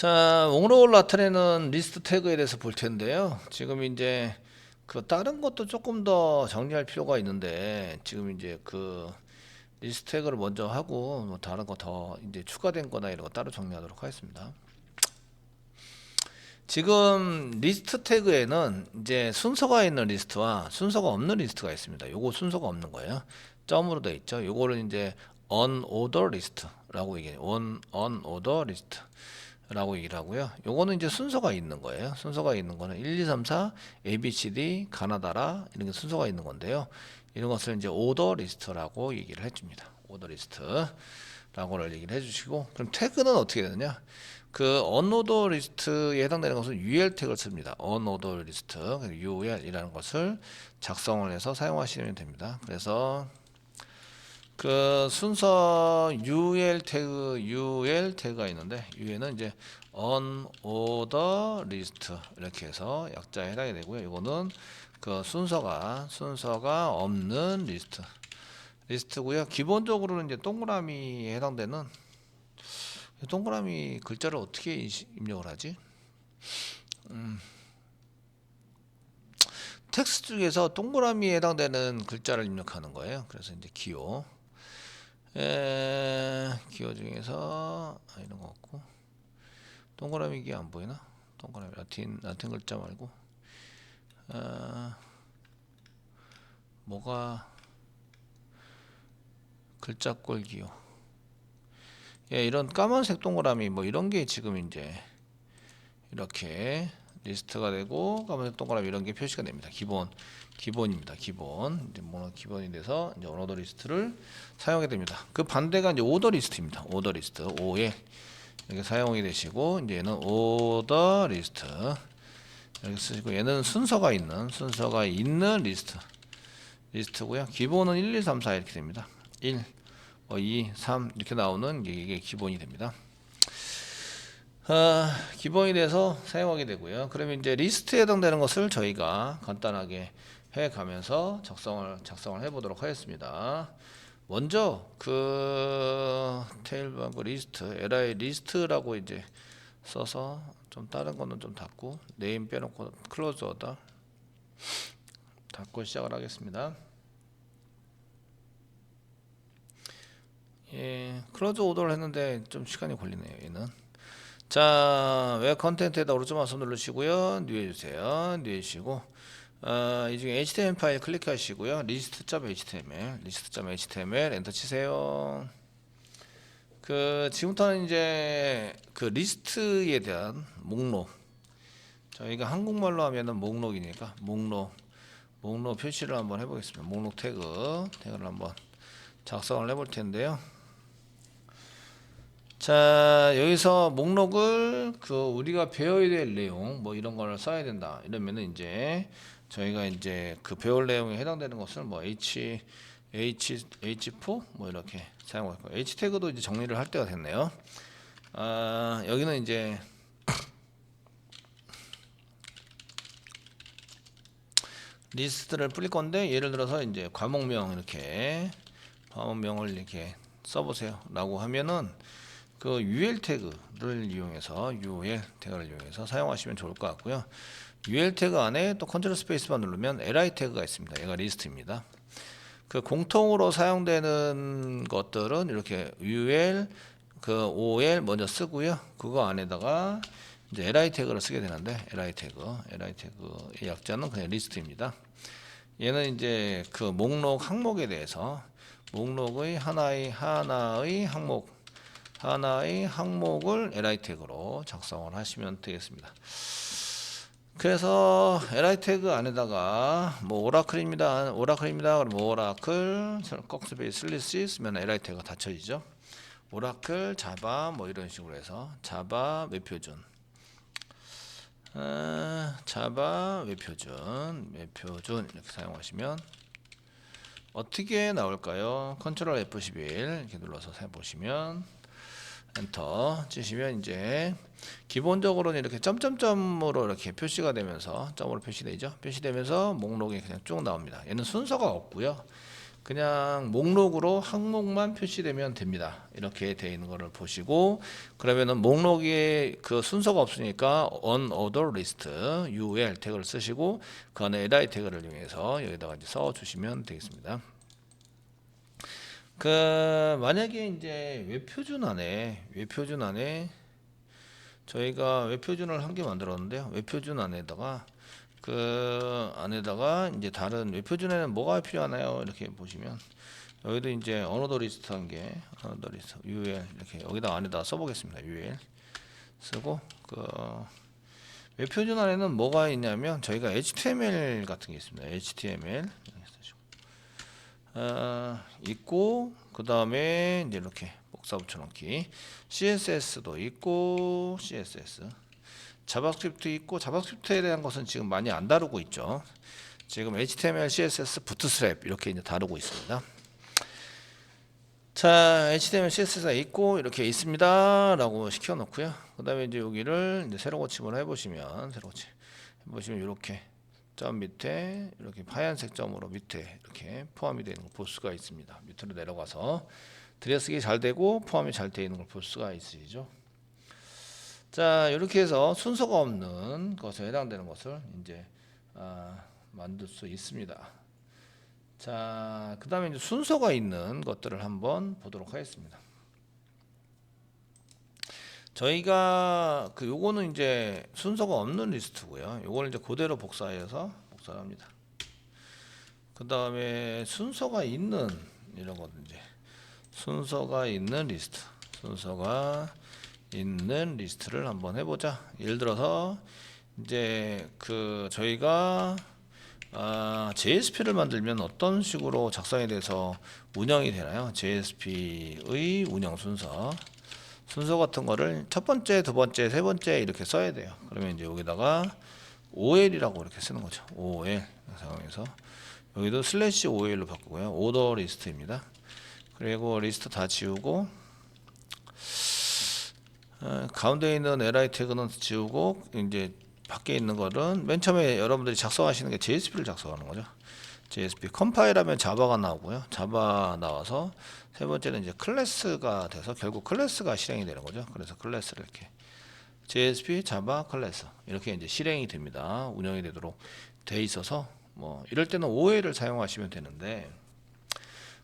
자, 목록을 나타내는 리스트 태그에 대해서 볼 텐데요. 지금 이제 그 다른 것도 조금 더 정리할 필요가 있는데 지금 이제 그 리스트 태그를 먼저 하고 뭐 다른 거 더 이제 추가된 거나 이런 거 따로 정리하도록 하겠습니다. 지금 리스트 태그에는 이제 순서가 있는 리스트와 순서가 없는 리스트가 있습니다. 요거 순서가 없는 거예요. 점으로 되어 있죠. 요거를 이제 unorder list라고 얘기해요. un unorder list. 라고 얘기를 하고요. 요거는 이제 순서가 있는 거예요. 순서가 있는 거는 1, 2, 3, 4, A, B, C, D, 가나다라 이런 게 순서가 있는 건데요. 이런 것을 이제 오더 리스트라고 얘기를 해줍니다. 오더 리스트라고를 얘기를 해주시고 그럼 태그는 어떻게 되느냐? 그 언오더 리스트에 해당되는 것은 UL 태그를 씁니다. 언오더 리스트 UL이라는 것을 작성을 해서 사용하시면 됩니다. 그래서 그 순서 UL 태그 UL 태그가 있는데 UL은 이제 unorder list 이렇게 해서 약자에 해당이 되고요. 이거는 그 순서가 순서가 없는 리스트 리스트고요. 기본적으로는 이제 동그라미에 해당되는 동그라미 글자를 어떻게 입력을 하지? 음. 텍스트 중에서 동그라미에 해당되는 글자를 입력하는 거예요. 그래서 이제 기호 에, 기호 중에서 아, 이런 거 없고. 동그라미 기호 안 보이나? 동그라미 라틴 라틴 글자 말고. 아, 뭐가 글자꼴 기호 예, 이런 까만색 동그라미 뭐 이런 게 지금 이제 이렇게 리스트가 되고 까만색 동그라미 이런 게 표시가 됩니다. 기본 기본입니다. 기본 이제 뭐 기본이 돼서 이제 오더 리스트를 사용하게 됩니다. 그 반대가 이제 오더 리스트입니다. 오더 리스트 오에 이렇게 사용이 되시고 이제 얘는 오더 리스트 이렇게 쓰시고 얘는 순서가 있는 순서가 있는 리스트 리스트고요. 기본은 1, 2, 3, 4 이렇게 됩니다. 1, 어, 2, 3 이렇게 나오는 게 이게 기본이 됩니다. 아, 기본이 돼서 사용하게 되고요. 그러면 이제 리스트에 해당되는 것을 저희가 간단하게 해 가면서 작성을 작성을 해 보도록 하겠습니다. 먼저 그 테일바그 리스트 li 리스트라고 이제 써서 좀 다른 거는 좀 닫고 네임 빼놓고 클로즈 오더 닫고 시작을 하겠습니다. 예, 클로즈 오더를 했는데 좀 시간이 걸리네요. 얘는. 자, 웹 컨텐츠에다 오른쪽 마우스 누르시고요. 뉴 해주세요. 뉴 해주시고 어, 이 중에 HTML 파일 클릭하시고요. 리스트.html, 리스트.html 엔터 치세요. 그 지금부터는 이제 그 리스트에 대한 목록 저희가 한국말로 하면은 목록이니까 목록 목록 표시를 한번 해보겠습니다. 목록 태그 태그를 한번 작성을 해볼 텐데요. 자 여기서 목록을 그 우리가 배워야 될 내용 뭐 이런 걸 써야 된다 이러면은 이제 저희가 이제 그 배울 내용에 해당되는 것을 뭐 H H H4 뭐 이렇게 사용할 거예요. H 태그도 이제 정리를 할 때가 됐네요. 아 여기는 이제 리스트를 뿌릴 건데 예를 들어서 이제 과목명 이렇게 과목명을 이렇게 써보세요라고 하면은 그 UL 태그를 이용해서 UL 태그를 이용해서 사용하시면 좋을 것 같고요. UL 태그 안에 또 컨트롤 스페이스만 누르면 LI 태그가 있습니다. 얘가 리스트입니다. 그 공통으로 사용되는 것들은 이렇게 UL 그 OL 먼저 쓰고요. 그거 안에다가 이제 LI 태그를 쓰게 되는데 LI 태그, LI 태그의 약자는 그냥 리스트입니다. 얘는 이제 그 목록 항목에 대해서 목록의 하나의 하나의 항목 하나의 항목을 li 태그로 작성을 하시면 되겠습니다. 그래서 li 태그 안에다가 뭐 오라클입니다. 오라클입니다. 그럼 오라클 꺽스베이스 슬리시 쓰면 li 태그가 닫혀지죠. 오라클 자바 뭐 이런 식으로 해서 자바 웹표준 어, 자바 웹표준 웹표준 이렇게 사용하시면 어떻게 나올까요? 컨트롤 F11 이렇게 눌러서 해보시면 엔터 치시면 이제 기본적으로는 이렇게 점점점으로 이렇게 표시가 되면서 점으로 표시되죠. 표시되면서 목록이 그냥 쭉 나옵니다. 얘는 순서가 없고요. 그냥 목록으로 항목만 표시되면 됩니다. 이렇게 되어 있는 거를 보시고 그러면은 목록에 그 순서가 없으니까 unorder list ul 태그를 쓰시고 그 안에 li 태그를 이용해서 여기다가 이제 써 주시면 되겠습니다. 그 만약에 이제 웹표준 안에 웹표준 안에 저희가 웹표준을 한 개 만들었는데요. 웹표준 안에다가 그 안에다가 이제 다른 웹표준에는 뭐가 필요하나요? 이렇게 보시면 여기도 이제 언어도 리스트 한 개, 언어도 리스트 ul 이렇게 여기다 안에다 써보겠습니다. ul 쓰고 그 웹표준 안에는 뭐가 있냐면 저희가 HTML 같은 게 있습니다. HTML 어, 있고 그 다음에 이렇게 복사 붙여넣기 CSS도 있고 CSS 자바스크립트 있고 자바스크립트에 대한 것은 지금 많이 안 다루고 있죠. 지금 HTML, CSS, 부트스트랩 이렇게 이제 다루고 있습니다. 자, HTML, CSS가 있고 이렇게 있습니다 라고 시켜놓고요. 그 다음에 이제 여기를 이제 새로 고침을 해보시면 새로 고침 해보시면 이렇게 점 밑에 이렇게 하얀색 점으로 밑에 이렇게 포함이 되는 걸 볼 수가 있습니다. 밑으로 내려가서 들여쓰기 잘 되고 포함이 잘 되어 있는 걸 볼 수가 있으시죠. 자 이렇게 해서 순서가 없는 것에 해당되는 것을 이제 아, 만들 수 있습니다. 자 그 다음에 이제 순서가 있는 것들을 한번 보도록 하겠습니다. 저희가 그 요거는 이제 순서가 없는 리스트고요. 요거를 이제 그대로 복사해서 복사를 합니다. 그 다음에 순서가 있는 이런 거 이제 순서가 있는 리스트 순서가 있는 리스트를 한번 해보자. 예를 들어서 이제 그 저희가 아, JSP를 만들면 어떤 식으로 작성이 돼서 운영이 되나요? JSP의 운영 순서 순서 같은 거를 첫 번째, 두 번째, 세 번째 이렇게 써야 돼요. 그러면 이제 여기다가 OL이라고 이렇게 쓰는 거죠. OL 상황에서 여기도 슬래시 OL로 바꾸고요. 오더 리스트입니다. 그리고 리스트 다 지우고 어, 가운데 있는 li 태그는 지우고 이제 밖에 있는 거는 맨 처음에 여러분들이 작성하시는 게 JSP를 작성하는 거죠. JSP 컴파일하면 자바가 나오고요. 자바 나와서 세 번째는 이제 클래스가 돼서 결국 클래스가 실행이 되는 거죠. 그래서 클래스를 이렇게 JSP 자바 클래스 이렇게 이제 실행이 됩니다. 운영이 되도록 돼 있어서 뭐 이럴 때는 OL을 사용하시면 되는데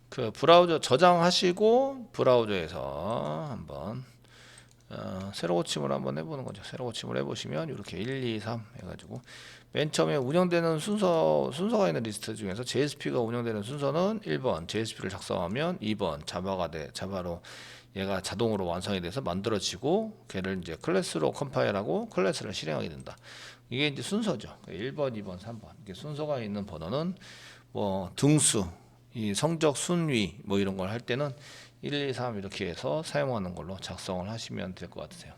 그 브라우저 저장하시고 브라우저에서 한번 어, 새로 고침을 한번 해보는 거죠. 새로 고침을 해보시면 이렇게 1, 2, 3 해가지고 맨 처음에 운영되는 순서 순서가 있는 리스트 중에서 JSP가 운영되는 순서는 1번 JSP를 작성하면 2번 자바가 돼 자바로 얘가 자동으로 완성이 돼서 만들어지고 걔를 이제 클래스로 컴파일하고 클래스를 실행하게 된다. 이게 이제 순서죠. 1번, 2번, 3번 이게 순서가 있는 번호는 뭐 등수, 이 성적 순위 뭐 이런 걸 할 때는 1, 2, 3 이렇게 해서 사용하는 걸로 작성을 하시면 될 것 같으세요.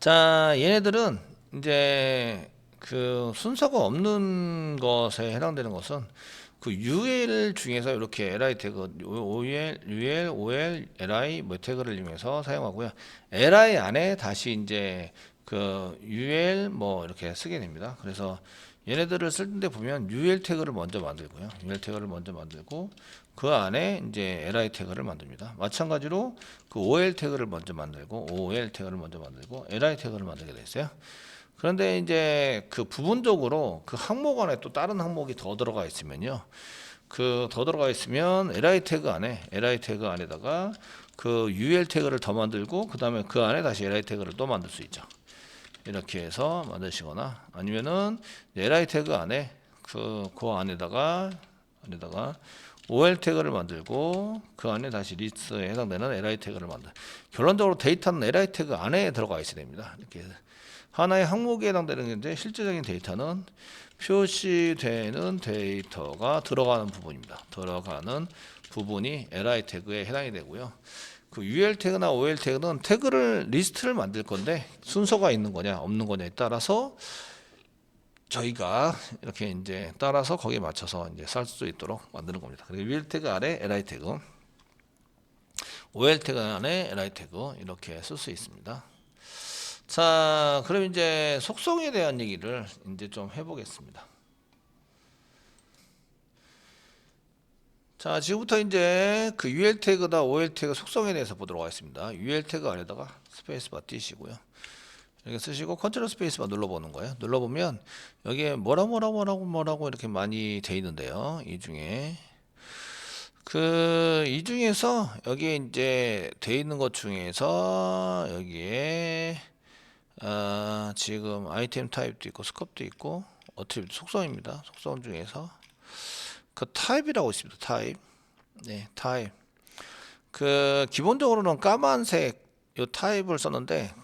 자, 얘네들은 이제 그 순서가 없는 것에 해당되는 것은 그 UL 중에서 이렇게 li 태그 OL, UL, OL, li 뭐 태그를 이용해서 사용하고요. li 안에 다시 이제 그 UL 뭐 이렇게 쓰게 됩니다. 그래서 얘네들을 쓸 때 보면 UL 태그를 먼저 만들고요. UL 태그를 먼저 만들고 그 안에 이제 li 태그를 만듭니다. 마찬가지로 그 OL 태그를 먼저 만들고 OL 태그를 먼저 만들고 li 태그를 만들게 됐어요. 그런데 이제 그 부분적으로 그 항목 안에 또 다른 항목이 더 들어가 있으면요. 그 더 들어가 있으면 li 태그 안에 li 태그 안에다가 그 ul 태그를 더 만들고 그 다음에 그 안에 다시 li 태그를 또 만들 수 있죠. 이렇게 해서 만드시거나 아니면은 li 태그 안에 그, 그 안에다가 안에다가 OL 태그를 만들고 그 안에 다시 리스트에 해당되는 li 태그를 만들. 결론적으로 데이터는 li 태그 안에 들어가 있어야 됩니다. 이렇게 하나의 항목에 해당되는 건데 실제적인 데이터는 표시되는 데이터가 들어가는 부분입니다. 들어가는 부분이 li 태그에 해당이 되고요. 그 UL 태그나 OL 태그는 태그를 리스트를 만들 건데 순서가 있는 거냐 없는 거냐에 따라서 저희가 이렇게 이제 따라서 거기에 맞춰서 이제 쌀 수 있도록 만드는 겁니다. 그리고 UL 태그 아래 li 태그, OL 태그 안에 li 태그 이렇게 쓸 수 있습니다. 자, 그럼 이제 속성에 대한 얘기를 이제 좀 해보겠습니다. 자, 지금부터 이제 그 UL 태그다 OL 태그 속성에 대해서 보도록 하겠습니다. UL 태그 안에다가 스페이스바 띄시고요. 이렇게 쓰시고 컨트롤 스페이스바 눌러보는 거예요. 눌러보면 여기에 뭐라 뭐라 뭐라고 뭐라고 이렇게 많이 돼 있는데요. 이 중에 그 이 중에서 여기에 이제 돼 있는 것 중에서 여기에 아, 지금 아이템 타입도 있고 스컵도 있고 어트리뷰트 속성입니다. 속성 중에서 그 타입이라고 있습니다. 타입. 네, 타입. 그 기본적으로는 까만색 요 타입을 썼는데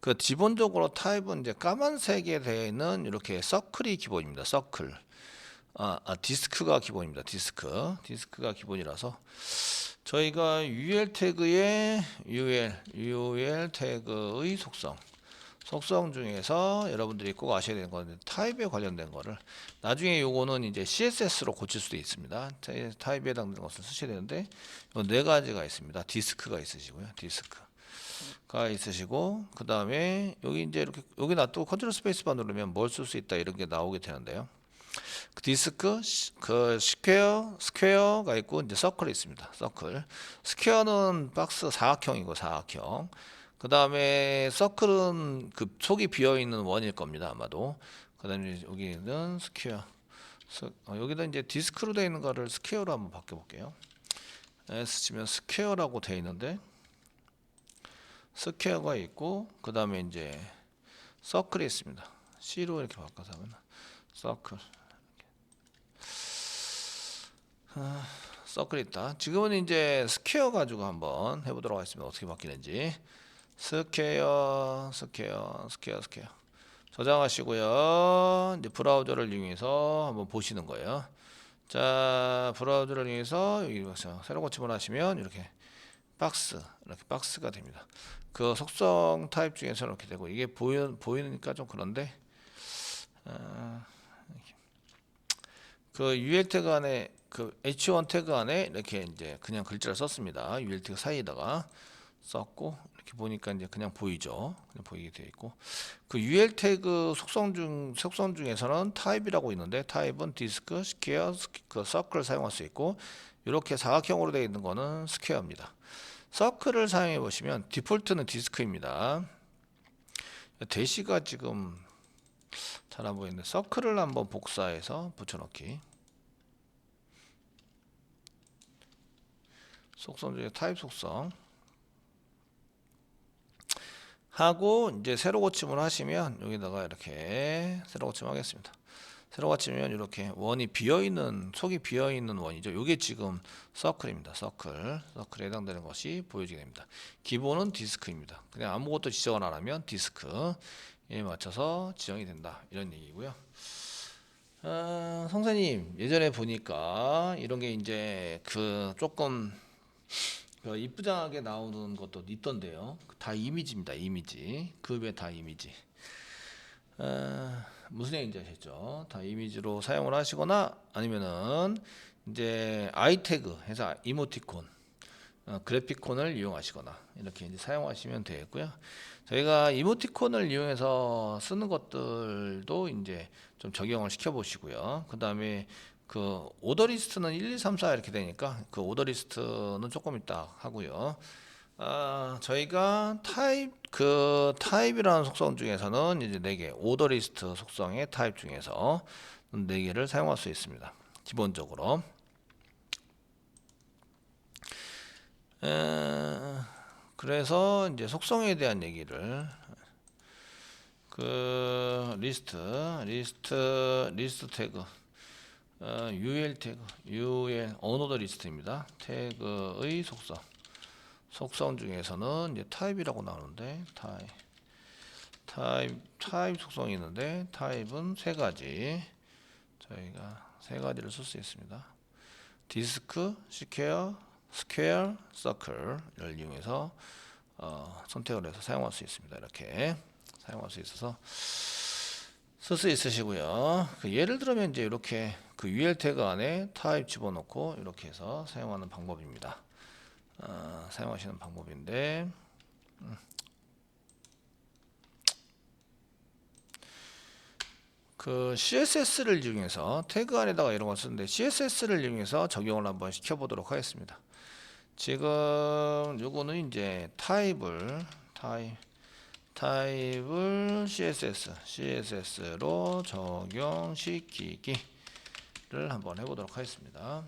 그 기본적으로 타입은 이제 까만색에 되는 이렇게 서클이 기본입니다. 서클. 아, 아 디스크가 기본입니다. 디스크. 디스크가 기본이라서 저희가 UL 태그의 UL UL 태그의 속성 속성 중에서 여러분들이 꼭 아셔야 되는 건 타입에 관련된 거를 나중에 요거는 이제 CSS로 고칠 수도 있습니다. 자, 타입에 해당되는 것을 쓰셔야 되는데 요 네 가지가 있습니다. 디스크가 있으시고요. 디스크 가 있으시고 그 다음에 여기 이제 이렇게 여기 놔두고 컨트롤 스페이스바 누르면 뭘 쓸 수 있다 이런 게 나오게 되는데요. 그 디스크, 시- 그 스퀘어, 스퀘어가 있고 이제 서클이 있습니다. 서클. 스퀘어는 박스 사각형이고 사각형. 그 다음에 서클은 그 속이 비어 있는 원일 겁니다. 아마도. 그 다음에 여기는 스퀘어. 스- 어, 여기다 이제 디스크로 되어 있는 거를 스퀘어로 한번 바꿔볼게요. S 치면 스퀘어라고 되어 있는데 스퀘어가 있고 그 다음에 이제 서클이 있습니다. C로 이렇게 바꿔서 하면 서클. 아, 서클이 있다. 지금은 이제 스퀘어 가지고 한번 해보도록 하겠습니다. 어떻게 바뀌는지. 스퀘어, 스퀘어, 스퀘어, 스퀘어. 저장하시고요. 이제 브라우저를 이용해서 한번 보시는 거예요. 자, 브라우저를 이용해서 여기 여기서 새로 고침을 하시면 이렇게 박스, 이렇게 박스가 됩니다. 그 속성 타입 중에서 이렇게 되고 이게 보여 보이니까 좀 그런데 아, 그 UL 태그 안에 그 H1 태그 안에 이렇게 이제 그냥 글자를 썼습니다. UL 태그 사이에다가 썼고 이렇게 보니까 이제 그냥 보이죠. 그냥 보이게 되어 있고 그 UL 태그 속성 중 속성 중에서는 타입이라고 있는데 타입은 디스크, 스퀘어, 그 서클을 사용할 수 있고 이렇게 사각형으로 되어 있는 거는 스퀘어입니다. 서클을 사용해 보시면 디폴트는 디스크입니다. 대시가 지금 잘 안 보이는데 서클을 한번 복사해서 붙여넣기. 속성 중에 타입 속성 하고 이제 새로 고침을 하시면 여기다가 이렇게 새로 고침하겠습니다. 새로 고치면 이렇게 원이 비어 있는 속이 비어 있는 원이죠. 이게 지금 서클입니다. 서클 서클에 해당되는 것이 보여지게 됩니다. 기본은 디스크입니다. 그냥 아무것도 지정을 안 하면 디스크에 맞춰서 지정이 된다 이런 얘기고요. 아, 성사님 예전에 보니까 이런 게 이제 그 조금 그 이쁘장하게 나오는 것도 있던데요. 다 이미지입니다. 이미지. 급의 다 이미지. 어, 무슨 얘기인지 아시죠? 다 이미지로 사용을 하시거나 아니면은 이제 아이 태그 해서 이모티콘, 어, 그래피콘을 이용하시거나 이렇게 이제 사용하시면 되겠고요. 저희가 이모티콘을 이용해서 쓰는 것들도 이제 좀 적용을 시켜 보시고요. 그 다음에 그 오더 리스트는 1, 2, 3, 4 이렇게 되니까 그 오더 리스트는 조금 이따 하고요. 아, 저희가 타입 그 타입이라는 속성 중에서는 이제 네 개, 오더 리스트 속성의 타입 중에서 네 개를 사용할 수 있습니다. 기본적으로. 에, 그래서 이제 속성에 대한 얘기를 그 리스트, 리스트, 리스트 태그 어, UL 태그, UL 언어더 리스트입니다. 태그의 속성. 속성 중에서는 이제 타입이라고 나오는데 타입, 타입, 타입 속성이 있는데 타입은 세 가지. 저희가 세 가지를 쓸 수 있습니다. 디스크, 스퀘어, 스퀘어, 서클을 이용해서 어, 선택을 해서 사용할 수 있습니다. 이렇게 사용할 수 있어서 쓸 수 있으시고요. 그 예를 들면 이제 이렇게 그 UL 태그 안에 타입 집어넣고 이렇게 해서 사용하는 방법입니다. 어, 사용하시는 방법인데 음. 그 CSS를 이용해서 태그 안에다가 이런 걸 쓰는데 CSS를 이용해서 적용을 한번 시켜보도록 하겠습니다. 지금 요거는 이제 타입을 타입 타입을 CSS CSS로 적용시키기를 한번 해보도록 하겠습니다.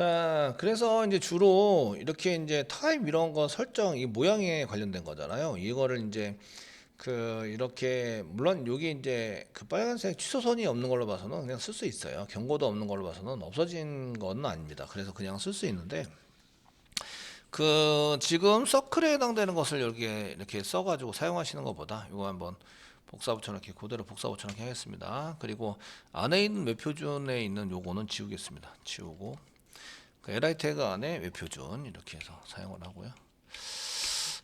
자, 그래서 이제 주로 이렇게 이제 타입 이런 거 설정 이 모양에 관련된 거잖아요. 이거를 이제 그 이렇게 물론 여기 이제 그 빨간색 취소선이 없는 걸로 봐서는 그냥 쓸 수 있어요. 경고도 없는 걸로 봐서는 없어진 건 아닙니다. 그래서 그냥 쓸 수 있는데 그 지금 서클에 해당되는 것을 여기 이렇게 써가지고 사용하시는 것보다 이거 한번 복사 붙여넣기 그대로 복사 붙여넣기 하겠습니다. 그리고 안에 있는 웹 표준에 있는 요거는 지우겠습니다. 지우고 그 li 태그 안에 웹표준 이렇게 해서 사용을 하고요.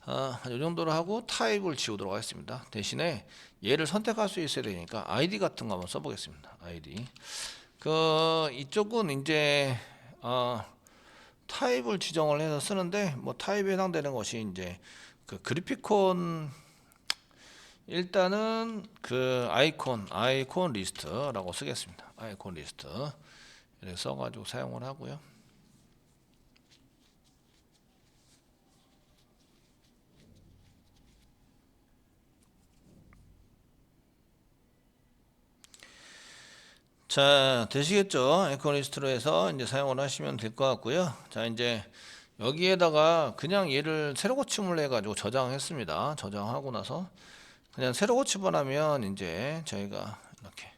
아, 이 정도로 하고 타입을 지우도록 하겠습니다. 대신에 얘를 선택할 수 있어야 되니까 id 같은 거 한번 써보겠습니다. id. 그 이쪽은 이제 어, 타입을 지정을 해서 쓰는데 뭐 타입에 해당되는 것이 이제 그 그래피콘 일단은 그 아이콘 아이콘 리스트라고 쓰겠습니다. 아이콘 리스트 이렇게 써가지고 사용을 하고요. 자 되시겠죠? 에코리스트로 해서 이제 사용을 하시면 될 것 같고요. 자 이제 여기에다가 그냥 얘를 새로 고침을 해가지고 저장했습니다. 저장하고 나서 그냥 새로 고침을 하면 이제 저희가 이렇게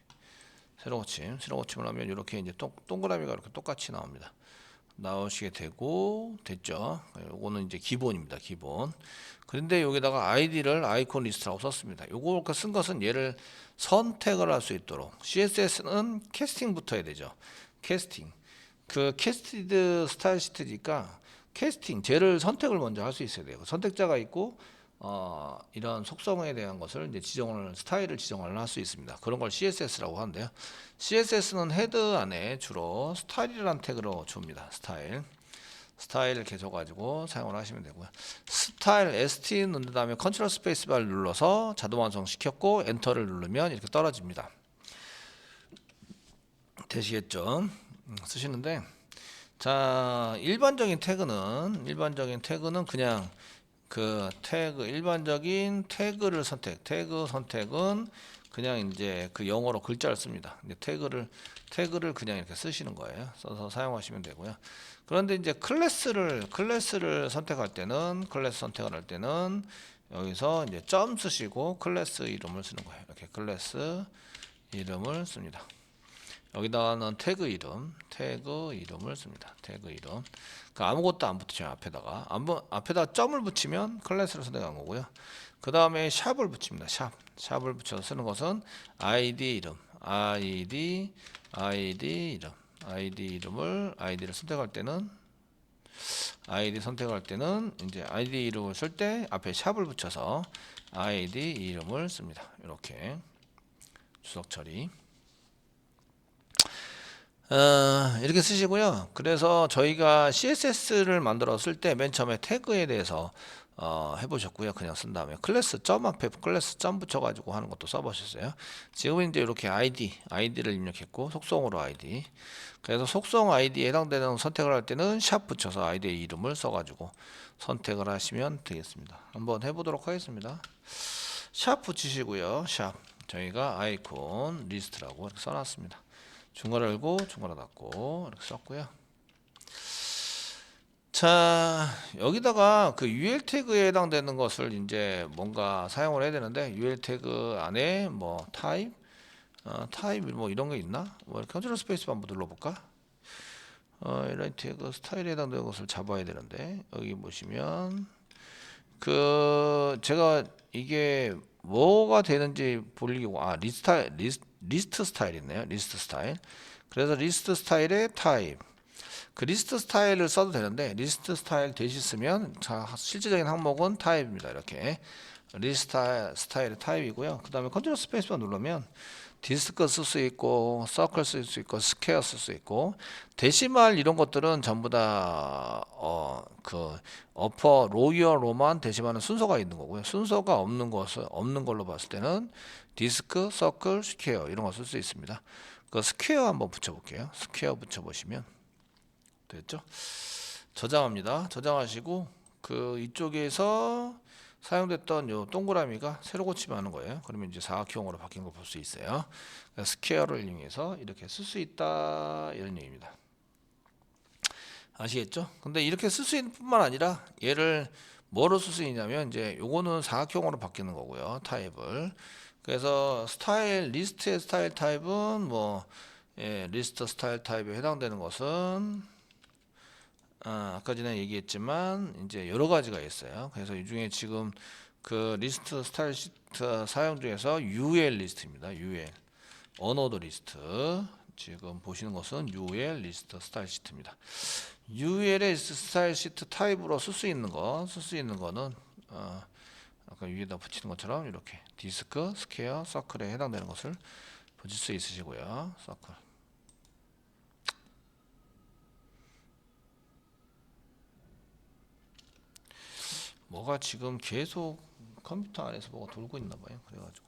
새로 고침, 새로 고침을 하면 이렇게 이제 동, 동그라미가 이렇게 똑같이 나옵니다. 나오시게 되고 됐죠. 요거는 이제 기본입니다. 기본. 그런데 여기다가 아이디를 아이콘 리스트라고 썼습니다. 요거 쓴 것은 얘를 선택을 할 수 있도록 CSS는 캐스팅부터 해야 되죠. 캐스팅. 그 캐스티드 스타일 시트니까 캐스팅 쟤를 선택을 먼저 할 수 있어야 돼요. 선택자가 있고 어, 이런 속성에 대한 것을 이제 지정을 스타일을 지정을 할 수 있습니다. 그런 걸 CSS라고 하는데요. CSS는 헤드 안에 주로 스타일이라는 태그로 줍니다. 스타일. 스타일을 계속 가지고 사용을 하시면 되고요. 스타일 ST 넣은 다음에 컨트롤 스페이스 바를 눌러서 자동 완성 시켰고 엔터를 누르면 이렇게 떨어집니다. 되시겠죠? 음, 쓰시는데 자 일반적인 태그는 일반적인 태그는 그냥 그 태그 일반적인 태그를 선택 태그 선택은 그냥 이제 그 영어로 글자를 씁니다. 이제 태그를 태그를 그냥 이렇게 쓰시는 거예요. 써서 사용하시면 되고요. 그런데 이제 클래스를 클래스를 선택할 때는 클래스 선택을 할 때는 여기서 이제 점 쓰시고 클래스 이름을 쓰는 거예요. 이렇게 클래스 이름을 씁니다. 여기다가는 태그 이름, 태그 이름을 씁니다. 태그 이름. 그 아무것도 안 붙이죠 앞에다가. 앞에다 점을 붙이면 클래스를 선택한 거고요. 그 다음에 샵을 붙입니다. 샵. 샵을 붙여서 쓰는 것은 id 이름, id, id 이름, id 이름을 id를 선택할 때는 id 선택할 때는 이제 id 이름을 쓸 때 앞에 샵을 붙여서 id 이름을 씁니다. 이렇게 주석 처리. 어, 이렇게 쓰시고요. 그래서 저희가 CSS를 만들었을 때 맨 처음에 태그에 대해서 어, 해보셨고요. 그냥 쓴 다음에 클래스 점 앞에 클래스 점 붙여가지고 하는 것도 써보셨어요. 지금은 이제 이렇게 ID, ID를 입력했고 속성으로 ID. 그래서 속성 ID에 해당되는 선택을 할 때는 샵 붙여서 아이디의 이름을 써가지고 선택을 하시면 되겠습니다. 한번 해보도록 하겠습니다. 샵 붙이시고요. 샵 저희가 아이콘 리스트라고 써놨습니다. 중괄호 열고 중괄호 닫고 이렇게 썼고요. 자 여기다가 그 UL 태그에 해당되는 것을 이제 뭔가 사용을 해야 되는데 UL 태그 안에 뭐 타입 어, 타입 뭐 이런 게 있나? 뭐 컨트롤 스페이스 한번 눌러볼까? 어, 이런 태그 스타일에 해당되는 것을 잡아야 되는데 여기 보시면 그 제가 이게 뭐가 되는지 보려고 아 리스트 리스트, 리스트 스타일 있네요. 리스트 스타일. 그래서 리스트 스타일의 타입. 그 리스트 스타일을 써도 되는데 리스트 스타일 대신 쓰면 자 실제적인 항목은 타입입니다. 이렇게 리스트 스타일, 스타일의 타입이고요. 그 다음에 컨트롤 스페이스만 누르면 디스크 쓸 수 있고 서클 쓸 수 있고 스퀘어 쓸 수 있고 데시말 이런 것들은 전부 다어그 어퍼 로이어 로만 데시말은 순서가 있는 거고요. 순서가 없는 것을 없는 걸로 봤을 때는 디스크, 서클, 스퀘어 이런 거 쓸 수 있습니다. 그 스퀘어 한번 붙여 볼게요. 스퀘어 붙여 보시면 됐죠? 저장합니다. 저장하시고 그 이쪽에서 사용됐던 요 동그라미가 새로 고치면 하는 거예요. 그러면 이제 사각형으로 바뀐 걸 볼 수 있어요. 그러니까 스퀘어를 이용해서 이렇게 쓸 수 있다 이런 얘기입니다. 아시겠죠? 근데 이렇게 쓸 수 있는 뿐만 아니라 얘를 뭐로 쓸 수 있냐면 이제 요거는 사각형으로 바뀌는 거고요. 타입을. 그래서 스타일 리스트의 스타일 타입은 뭐 예, 리스트 스타일 타입에 해당되는 것은 아, 아까 전에 얘기했지만 이제 여러 가지가 있어요. 그래서 이 중에 지금 그 리스트 스타일 시트 사용 중에서 UL 리스트입니다. UL 언어드 리스트 지금 보시는 것은 UL 리스트 스타일 시트입니다. UL의 스타일 시트 타입으로 쓸 수 있는 거, 쓸 수 있는 거는 어, 아까 위에다 붙이는 것처럼 이렇게 디스크, 스퀘어, 서클에 해당되는 것을 보실 수 있으시고요. 서클. 뭐가 지금 계속 컴퓨터 안에서 뭐가 돌고 있나 봐요. 그래가지고.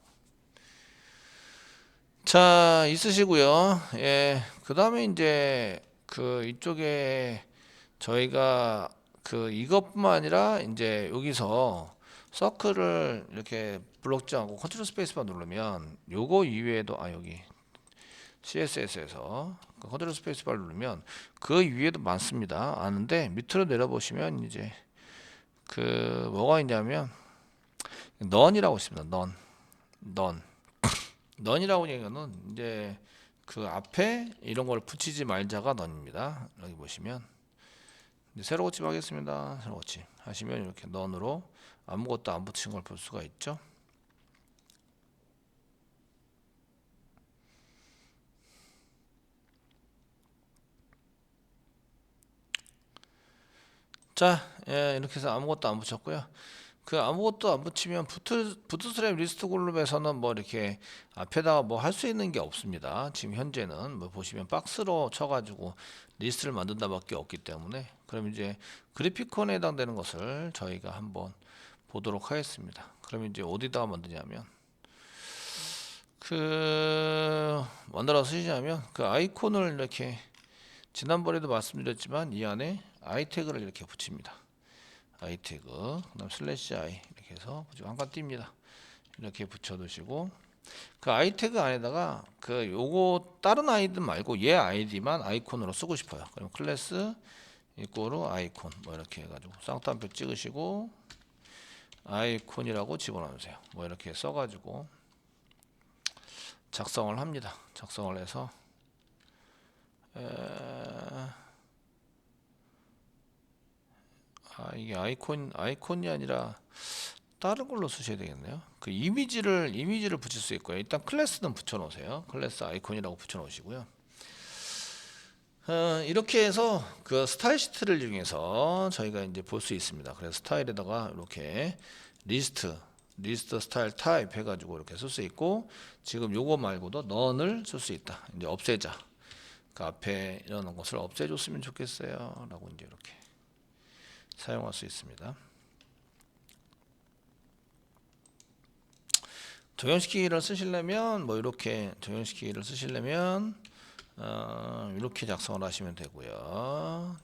자, 있으시고요. 예. 그 다음에 이제 그 이쪽에 저희가 그 이것뿐만 아니라 이제 여기서 서클을 이렇게 블록 정하고 컨트롤 스페이스만 누르면 요거 이외에도 아 여기 CSS에서 그 컨트롤 스페이스바 누르면 그 위에도 많습니다. 아는데 밑으로 내려보시면 이제 그 뭐가 있냐면 넌이라고 있습니다. 넌, 넌, 넌이라고 얘기하는 이제 그 앞에 이런 걸 붙이지 말자가 넌입니다. 여기 보시면 이제 새로 고침 하겠습니다. 새로 고침 하시면 이렇게 넌으로 아무것도 안 붙인 걸 볼 수가 있죠. 자, 예, 이렇게 해서 아무것도 안 붙였고요. 그 아무것도 안 붙이면 부트 부트스트랩 리스트 그룹에서는 뭐 이렇게 앞에다가 뭐 할 수 있는 게 없습니다. 지금 현재는 뭐 보시면 박스로 쳐가지고 리스트를 만든다 밖에 없기 때문에 그럼 이제 그래피콘에 해당되는 것을 저희가 한번 보도록 하겠습니다. 그럼 이제 어디다가 만드냐면 그 만들어 쓰시냐면 그 아이콘을 이렇게 지난번에도 말씀드렸지만 이 안에 아이 태그를 이렇게 붙입니다. 아이 태그, 그다음 슬래시 아이 이렇게 해서 한칸 띄입니다. 이렇게 붙여두시고 그 아이 태그 안에다가 그 요거 다른 아이디 말고 얘 아이디만 아이콘으로 쓰고 싶어요. 그럼 클래스 이꼬르 아이콘 뭐 이렇게 해가지고 쌍따옴표 찍으시고 아이콘이라고 집어넣으세요. 뭐 이렇게 써가지고 작성을 합니다. 작성을 해서 에... 아 이게 아이콘 아이콘이 아니라 다른 걸로 쓰셔야 되겠네요. 그 이미지를 이미지를 붙일 수 있고요. 일단 클래스는 붙여 놓으세요. 클래스 아이콘이라고 붙여 놓으시고요. 어, 이렇게 해서 그 스타일 시트를 이용해서 저희가 이제 볼 수 있습니다. 그래서 스타일에다가 이렇게 리스트 리스트 스타일 타입 해가지고 이렇게 쓸 수 있고 지금 요거 말고도 넌을 쓸 수 있다. 이제 없애자. 그 앞에 이런 것을 없애줬으면 좋겠어요. 라고 이제 이렇게 사용할 수 있습니다. 적용시키기를 쓰시려면 뭐 이렇게 적용시키기를 쓰시려면 어, 이렇게 작성을 하시면 되고요.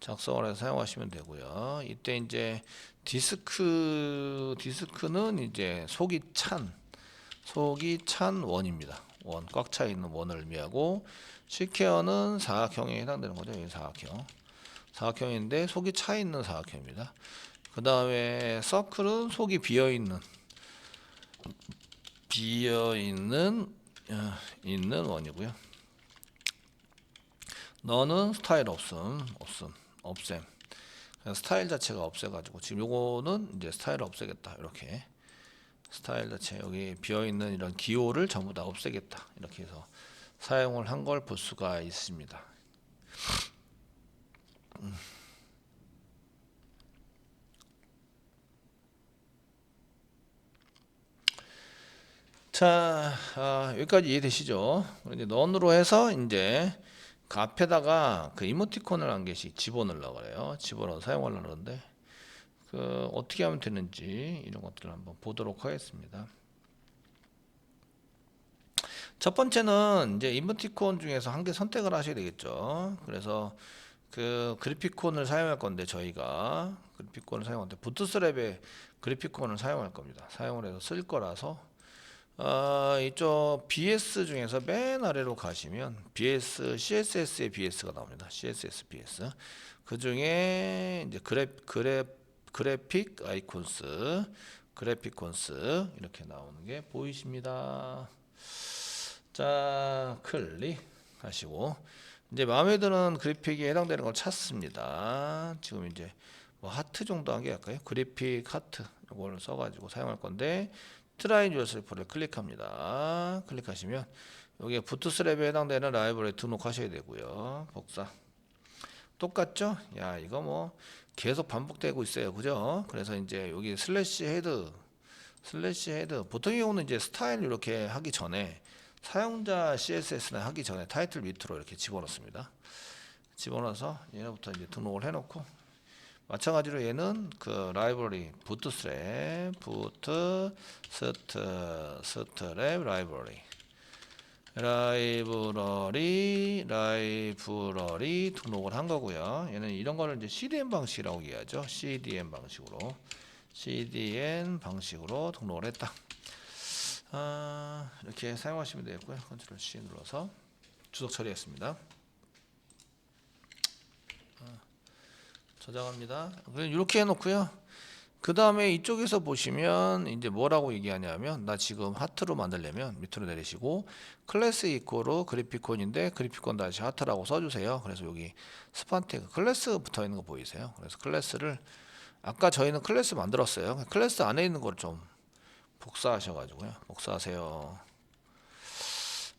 작성을 해서 사용하시면 되고요. 이때 이제 디스크 디스크는 이제 속이 찬 속이 찬 원입니다. 원 꽉 차 있는 원을 의미하고 시케어는 사각형에 해당되는 거죠. 이 사각형. 사각형인데 속이 차 있는 사각형입니다. 그 다음에 서클은 속이 비어 있는 비어 있는 어, 있는 원이고요. 너는 스타일 없음 없음 없앰. 스타일 자체가 없애가지고 지금 요거는 이제 스타일을 없애겠다 이렇게 스타일 자체 여기 비어 있는 이런 기호를 전부 다 없애겠다 이렇게 해서 사용을 한 걸 볼 수가 있습니다. 자, 아, 여기까지 이해되시죠? 이제 넌으로 해서 이제 그 앞에다가 그 이모티콘을 한 개씩 집어넣으려고 그래요. 집어넣어 사용하려고 그러는데 그 어떻게 하면 되는지 이런 것들을 한번 보도록 하겠습니다. 첫 번째는 이제 이모티콘 중에서 한 개 선택을 하셔야 되겠죠. 그래서 그 그래피콘을 사용할 건데 저희가 그래피콘을 사용하는데 부트스랩에 그래피콘을 사용할 겁니다. 사용을 해서 쓸 거라서 어, 이쪽 BS 중에서 맨 아래로 가시면 BS, CSS의 BS가 나옵니다. CSS BS. 그 중에 이제 그래, 그래, 그래픽 아이콘스, 그래피콘스 이렇게 나오는 게 보이십니다. 자, 클릭 하시고 이제 마음에 드는 그래픽에 해당되는 걸 찾습니다. 지금 이제 뭐 하트 정도 한 게 할까요? 그래픽 하트 이걸 써가지고 사용할 건데 트라이 유어셀프를 클릭합니다. 클릭하시면 여기에 부트스랩에 해당되는 라이브러리 등록하셔야 되고요. 복사. 똑같죠? 야 이거 뭐 계속 반복되고 있어요. 그죠? 그래서 이제 여기 슬래시 헤드 슬래시 헤드 보통의 경우는 이제 스타일 이렇게 하기 전에 사용자 CSS나 하기 전에 타이틀 밑으로 이렇게 집어넣습니다. 집어넣어서 얘네부터 이제 등록을 해놓고 마찬가지로 얘는 그 라이브러리 부트스트랩 부트 스트 스트랩 라이브러리 라이브러리 라이브러리 등록을 한 거고요. 얘는 이런 거를 이제 CDN 방식이라고 얘기하죠. CDN 방식으로 CDN 방식으로 등록을 했다. 아, 이렇게 사용하시면 되겠고요. 컨트롤 C 눌러서 주석 처리했습니다. 저장합니다. 그냥 이렇게 해놓고요. 그 다음에 이쪽에서 보시면 이제 뭐라고 얘기하냐면 나 지금 하트로 만들려면 밑으로 내리시고 클래스 이코로 그래피콘인데 그래피콘 다시 하트라고 써주세요. 그래서 여기 스판 태그 클래스 붙어 있는 거 보이세요? 그래서 클래스를 아까 저희는 클래스 만들었어요. 클래스 안에 있는 걸좀 복사하셔가지고요. 복사하세요.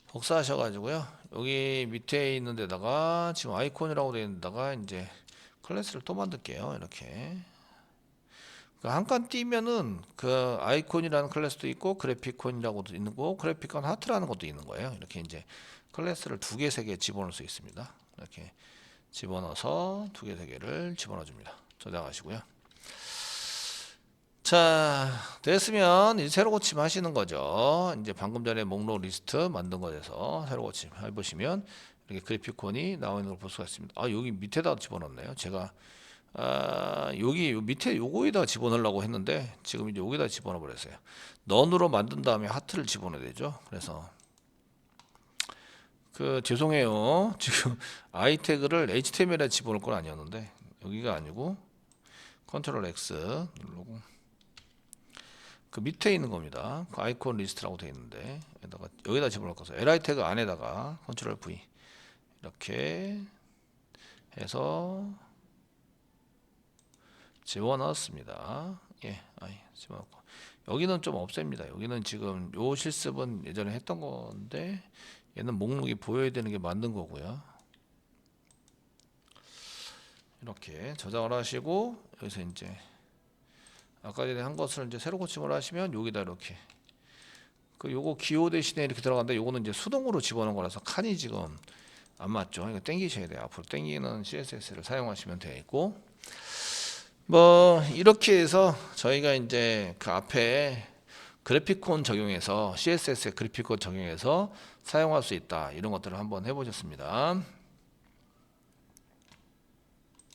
복사하셔가지고요. 여기 밑에 있는 데다가 지금 아이콘이라고 되어 있는 데다가 이제 클래스를 또 만들게요. 이렇게 한 칸 띄면은 그 아이콘이라는 클래스도 있고 그래피콘이라고도 있는 거, 그래피콘 하트라는 것도 있는 거예요. 이렇게 이제 클래스를 두 개, 세 개 집어넣을 수 있습니다. 이렇게 집어넣어서 두 개, 세 개를 집어넣어 줍니다. 저장하시고요. 자, 됐으면 이제 새로 고침 하시는 거죠. 이제 방금 전에 목록 리스트 만든 거에서 새로 고침 해보시면 이렇게 그래피콘이 나와 있는 걸 볼 수가 있습니다. 아, 여기 밑에다 집어넣네요. 제가 아, 여기 요 밑에 요거에다 집어넣으려고 했는데 지금 이제 여기다 집어넣어 버렸어요. 넌으로 만든 다음에 하트를 집어넣어야 되죠. 그래서 그 죄송해요. 지금 아이 태그를 HTML에 집어넣을 건 아니었는데 여기가 아니고 컨트롤 X 누르고 그 밑에 있는 겁니다. 그 아이콘 리스트라고 되어 있는데 여기다가 여기다 집어넣을 거죠. li 태그 안에다가 컨트롤 V 이렇게 해서 집어넣었습니다. 예, 아이 집어넣고 여기는 좀 없앱니다. 여기는 지금 요 실습은 예전에 했던 건데 얘는 목록이 보여야 되는 게 만든 거고요. 이렇게 저장을 하시고 여기서 이제 아까 전에 한 것을 이제 새로 고침을 하시면 여기다 이렇게 그 요거 기호 대신에 이렇게 들어간다. 요거는 이제 수동으로 집어넣은 거라서 칸이 지금 안 맞죠. 이거 땡기셔야 돼요. 앞으로 땡기는 CSS를 사용하시면 되겠고 뭐 이렇게 해서 저희가 이제 그 앞에 그래피콘 적용해서 CSS의 그래피콘 적용해서 사용할 수 있다 이런 것들을 한번 해보셨습니다.